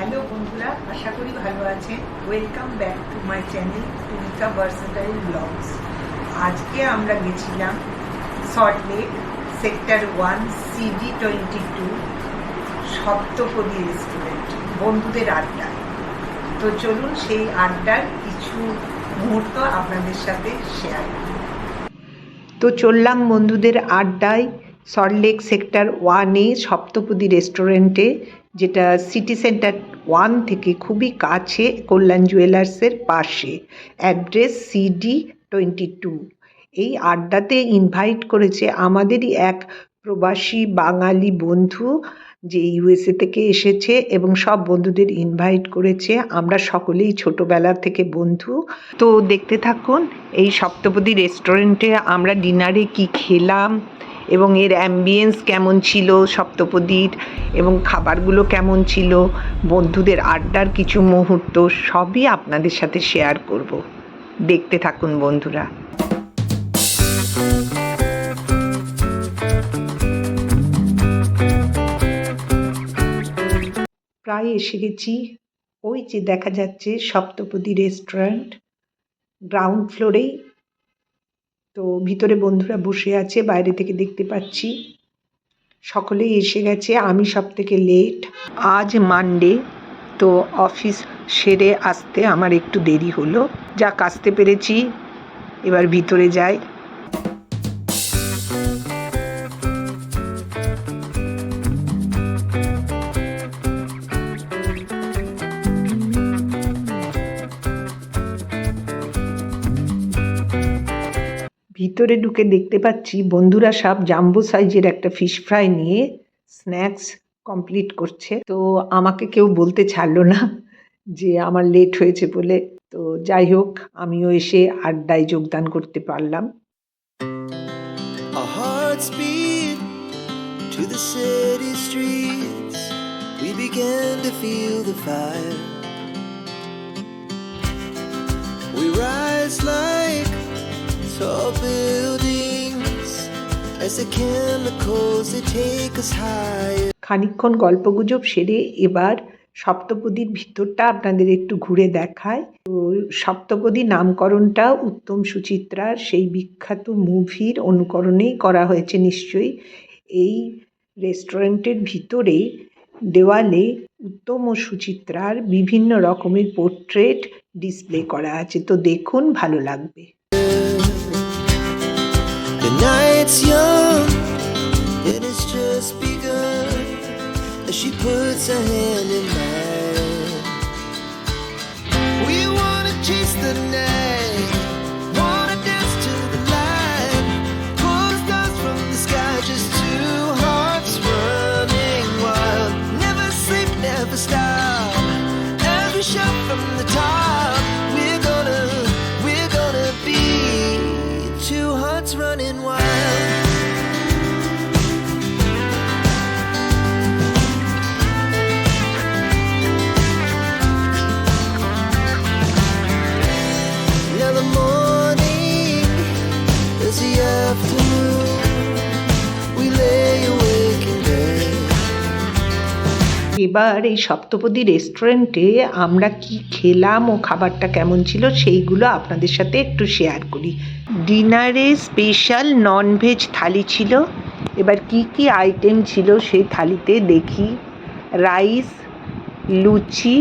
Hello বন্ধুরা, আশা করি ভালো আছেন। Welcome back to my channel Tumika versatile vlogs আজকে আমরা গেছিলাম Salt Lake sector one CD twenty two Saptapadi restaurant বন্ধুদের আড্ডা তো চলুন সেই আড্ডার কিছু মুহূর্ত আপনাদের সাথে শেয়ার করি। তো চললাম বন্ধুদের আড্ডায় সল্টলেক সেক্টর ওয়ানে সপ্তপদী রেস্টুরেন্টে যেটা সিটি সেন্টার ওয়ান থেকে খুবই কাছে কল্যাণ জুয়েলার্সের পাশে অ্যাড্রেস সিডি টোয়েন্টি টু এই আড্ডাতে ইনভাইট করেছে আমাদেরই এক প্রবাসী বাঙালি বন্ধু যে ইউএসএ থেকে এসেছে এবং সব বন্ধুদের ইনভাইট করেছে। আমরা সকলেই ছোটোবেলা থেকে বন্ধু। তো দেখতে থাকুন, এই সপ্তপদী রেস্টুরেন্টে আমরা ডিনারে কি খেলাম এবং এর অ্যাম্বিয়েন্স কেমন ছিল সপ্তপদীর এবং খাবারগুলো কেমন ছিল, বন্ধুদের আড্ডার কিছু মুহূর্ত, সবই আপনাদের সাথে শেয়ার করব। দেখতে থাকুন বন্ধুরা। প্রায় এসে গেছি। ওই যে দেখা যাচ্ছে সপ্তপদী রেস্টুরেন্ট গ্রাউন্ড ফ্লোরেই তো ভিতরে বন্ধুরা বসে আছে, বাইরে থেকে দেখতে পাচ্ছি। সকলেই এসে গেছে, আমি সব থেকে লেট আজ মানডে তো অফিস সেরে আসতে আমার একটু দেরি হলো। যা আসতে পেরেছি। এবার ভিতরে যাই। ভিতরে ঢুকে দেখতে পাচ্ছি বন্ধুরা সব জাম্বো সাইজের একটা ফিশ ফ্রাই নিয়ে স্ন্যাক্স কমপ্লিট করছে। তো আমাকে কেউ বলতে ছাড়লো না যে আমার লেট হয়েছে বলে। তো যাই হোক, আমিও এসে আড্ডায় যোগদান করতে পারলাম. We rise like tall buildings as the chemicals they take us higher. খানিকক্ষণ গল্পগুজব সেরে এবার সপ্তপদীর ভিতরটা আপনাদের একটু ঘুরে দেখায় তো সপ্তপদী নামকরণটা উত্তম সুচিত্রার সেই বিখ্যাত মুভির অনুকরণেই করা হয়েছে নিশ্চয়ই। এই রেস্টুরেন্টের ভিতরে দেওয়ালে উত্তম ও সুচিত্রার বিভিন্ন রকমের পোর্ট্রেট ডিসপ্লে করা আছে। তো দেখুন, ভালো লাগবে। Night's young, and it's just begun. As she puts her hand in mine, we wanna chase the night, wanna dance to the light, pull the stars from the sky, just two hearts running wild. Never sleep, never stop. Every shot from the top, এবার এই সপ্তপদী রেস্টুরেন্টে আমরা কি খেলাম ও খাবারটা কেমন ছিল সেইগুলো আপনাদের সাথে একটু শেয়ার করি। ডিনারে স্পেশাল ননভেজ থালি ছিল। এবার কি কি আইটেম ছিল সেই থালিতে দেখি। রাইস লুচি,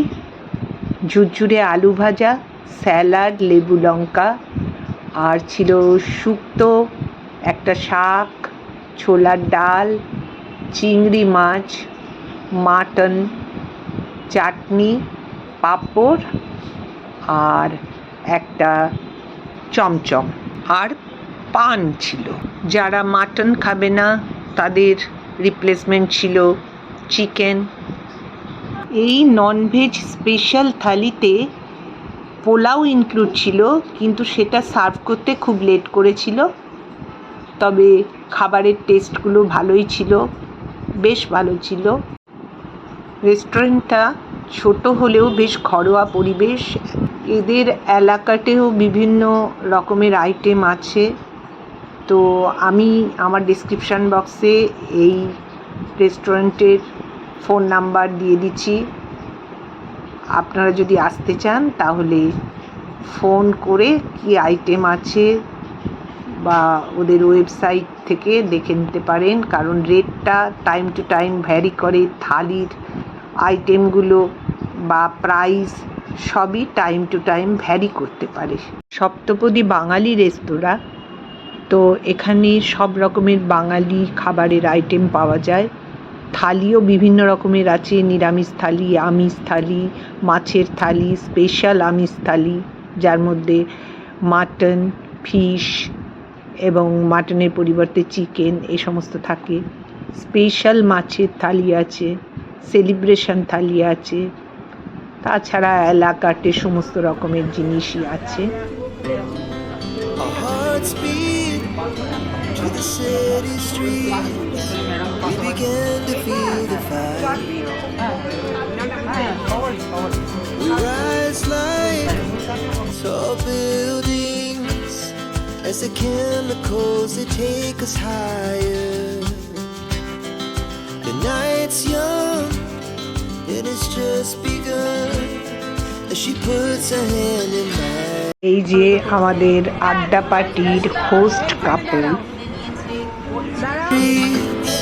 ঝুরঝুরে আলু ভাজা স্যালাড লেবু লঙ্কা, আর ছিল শুক্তো, একটা শাক, ছোলার ডাল, চিংড়ি মাছ মাটন, চাটনি, পাঁপড় আর একটা চমচম আর পান ছিল। যারা মাটন খাবে না, তাদের রিপ্লেসমেন্ট ছিল চিকেন এই ননভেজ স্পেশাল থালিতে পোলাও ইনক্লুড ছিল, কিন্তু সেটা সার্ভ করতে খুব লেট করেছিল। তবে খাবারের টেস্টগুলো ভালোই ছিল, বেশ ভালো ছিল। রেস্টুরেন্টটা ছোট হলেও বেশ ঘরোয়া পরিবেশ। এদের এলাকাতেও বিভিন্ন রকমের আইটেম আছে। তো আমি আমার ডিসক্রিপশান বক্সে এই রেস্টুরেন্টের ফোন নাম্বার দিয়ে দিচ্ছি। আপনারা যদি আসতে চান, তাহলে ফোন করে কি আইটেম আছে বা ওদের ওয়েবসাইট থেকে দেখে নিতে পারেন। কারণ রেটটা টাইম টু টাইম ভ্যারি করে। থালির আইটেমগুলো বা প্রাইস সবই টাইম টু টাইম ভ্যারি করতে পারে। সপ্তপদী বাঙালি রেস্তোরাঁ তো এখানে সব রকমের বাঙালি খাবারের আইটেম পাওয়া যায়। থালিও বিভিন্ন রকমের আছে, নিরামিষ থালি, আমিষ থালি, মাছের থালি স্পেশাল আমিষ থালি, যার মধ্যে মাটন ফিশ এবং মাটনের পরিবর্তে চিকেন এই সমস্ত থাকে। স্পেশাল মাছের থালি আছে। সেলিব্রেশন থালি আছে তাছাড়া এলাকাতে সমস্ত রকমের জিনিসই আছে As the chemicals, they take us higher. The night's young, it has just begun. As she puts her hand in mine. এই যে আমাদের আড্ডা পার্টির host couple streets,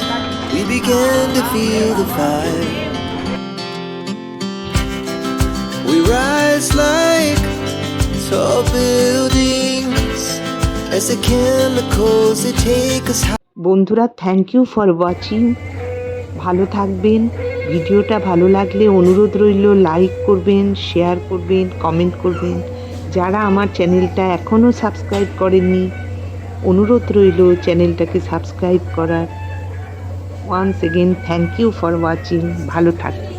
we began to feel the fire. We rise like tall buildings as the chemicals they take us high. বন্ধুরা thank you for watching ভালো থাকবেন। ভিডিওটা ভালো লাগলে অনুরোধ রইল লাইক করবেন শেয়ার করবেন কমেন্ট করবেন। যারা আমার চ্যানেলটা এখনও সাবস্ক্রাইব করেননি, অনুরোধ রইল চ্যানেলটাকে সাবস্ক্রাইব করার। Once again thank you for watching ভালো থাকবেন।